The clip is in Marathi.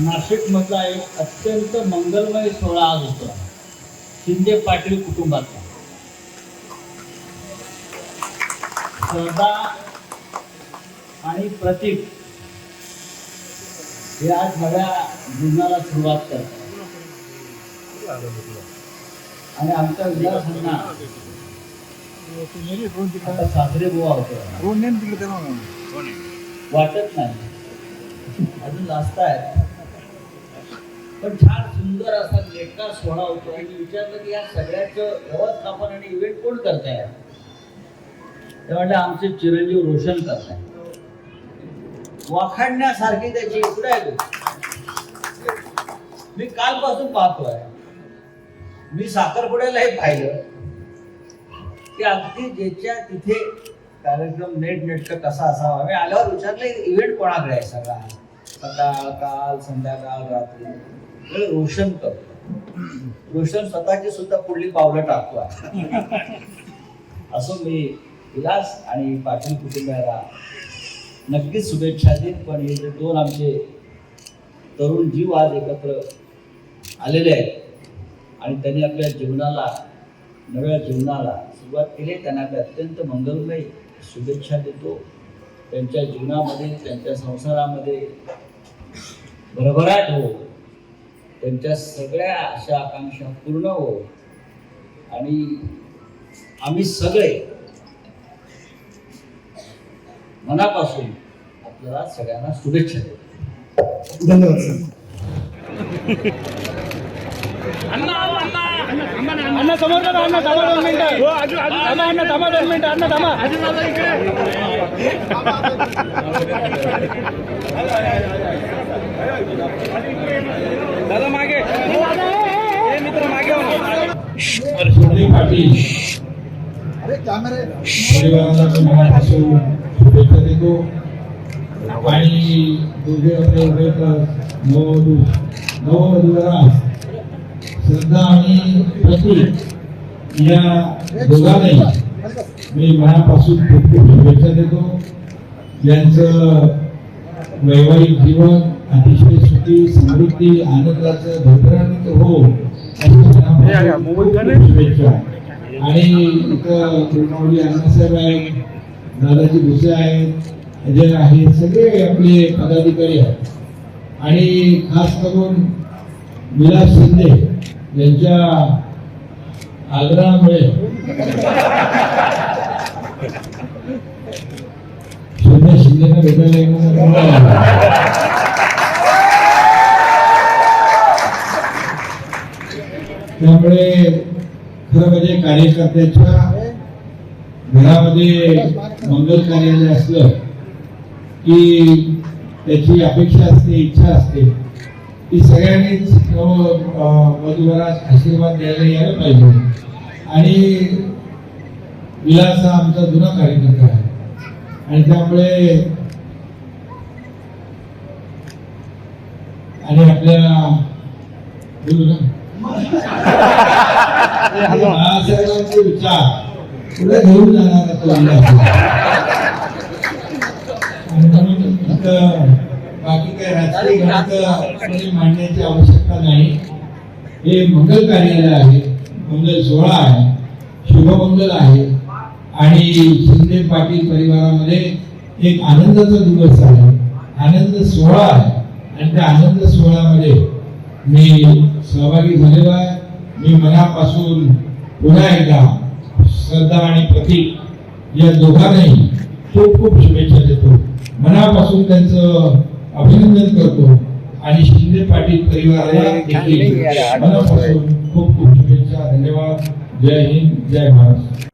नाशिक मधला एक अत्यंत मंगलमय सोहळा आज होता. शिंदे पाटील कुटुंबाचा. श्रद्धा आणि प्रतीक हे आज नव्या जीवनाला सुरुवात करतात. आणि आमच्या विलासांना आता सासरे बुवा होते वाटत नाही. अजून जास्त आहे पण छान सुंदर असा नेटका सोहळा होतो. आणि विचारलं की या सगळ्याचं व्यवस्थापन आणि इव्हेंट कोण करताय? ते म्हटलं आमचे चिरंजीव रोशन करताय. वाखाणण्यासारखी त्याची कुठे आहे मी कालपासून पाहतोय. मी साखरपुड्यालाही पाहिलं. की अगदी ज्याच्या तिथे कार्यक्रम नेट नेटकं कसा असावा. मी आल्यावर विचारलं इव्हेंट कोणाकडे आहे सगळा? सकाळ काल संध्याकाळ रात्री. रोशन करतो रोशन स्वतःची सुद्धा पुढली पावलं टाकतो असं मी विलास आणि पाटील कुटुंबाला नक्कीच शुभेच्छा देईन पण हे जे दोन आमचे तरुण जीव आज एकत्र आलेले आहेत आणि त्यांनी आपल्या जीवनाला नव्या जीवनाला सुरुवात केली. त्यांना मी अत्यंत मंगलमय शुभेच्छा देतो. त्यांच्या जीवनामध्ये त्यांच्या संसारामध्ये भरभराट हो त्यांच्या सगळ्या आशा आकांक्षा पूर्ण हो. आणि आम्ही सगळे मनापासून आपल्याला सगळ्यांना शुभेच्छा देतो. धन्यवाद सर. अण्णा समोर करा अण्णा थांबा दोन मिनिटं. थांबा अण्णा थांबा दोन मिनिटं अण्णा थांबा. दादा मागे. ए, मित्र मागे हो. पाटील परिवाराला शुभेच्छा देतो आणि तर नववधू नववधूला श्रद्धा आणि प्रतीक या दोघांनाही मी मनापासून खूप खूप शुभेच्छा देतो. यांचं वैवाहिक जीवन अतिशय सुखी समृद्धी आनंदाचं धोत्रान्वित हो शुभेच्छा. आणि इथं पूर्णावली अण्णासाहेब आहेत दादाजी भुसे आहेत अजय आहेत सगळे आपले पदाधिकारी आहेत. आणि खास करून विलास शिंदे यांच्या आग्रहामुळे शिंदे शिंदेना भेटायला त्यामुळे खरं म्हणजे कार्यकर्त्याच्या घरामध्ये मंगल कार्यालय असलं की त्याची अपेक्षा असते इच्छा असते. की सगळ्यांनीच वधूवरास आशीर्वाद द्यायला यायला पाहिजे. आणि विलास हा आमचा जुना कार्यकर्ता आहे. आणि त्यामुळे आणि आपल्या बोलू ना बाळासाहेबांचे विचार. पुढे घेऊन जाणारा तो विलास. आणि म्हणून बाकी काही राजकीय गणित मांडण्याची आवश्यकता नाही. हे मंगल कार्यालय आहे मंगल सोहळा आहे शुभमंगल आहे. आणि शिंदे पाटील परिवारामध्ये एक आनंदाचा दिवस आहे. आनंद सोहळा आहे. आणि त्या आनंद सोहळ्यामध्ये मी सहभागी झालेलो आहे. मी मनापासून पुन्हा एकदा श्रद्धा आणि प्रतीक या दोघांनाही खूप खूप शुभेच्छा देतो. मनापासून त्यांचं अभिनंदन करतो. आणि शिंदे पाटील परिवाराला मनापासून खूप खूप शुभेच्छा धन्यवाद. जय हिंद जय महाराष्ट्र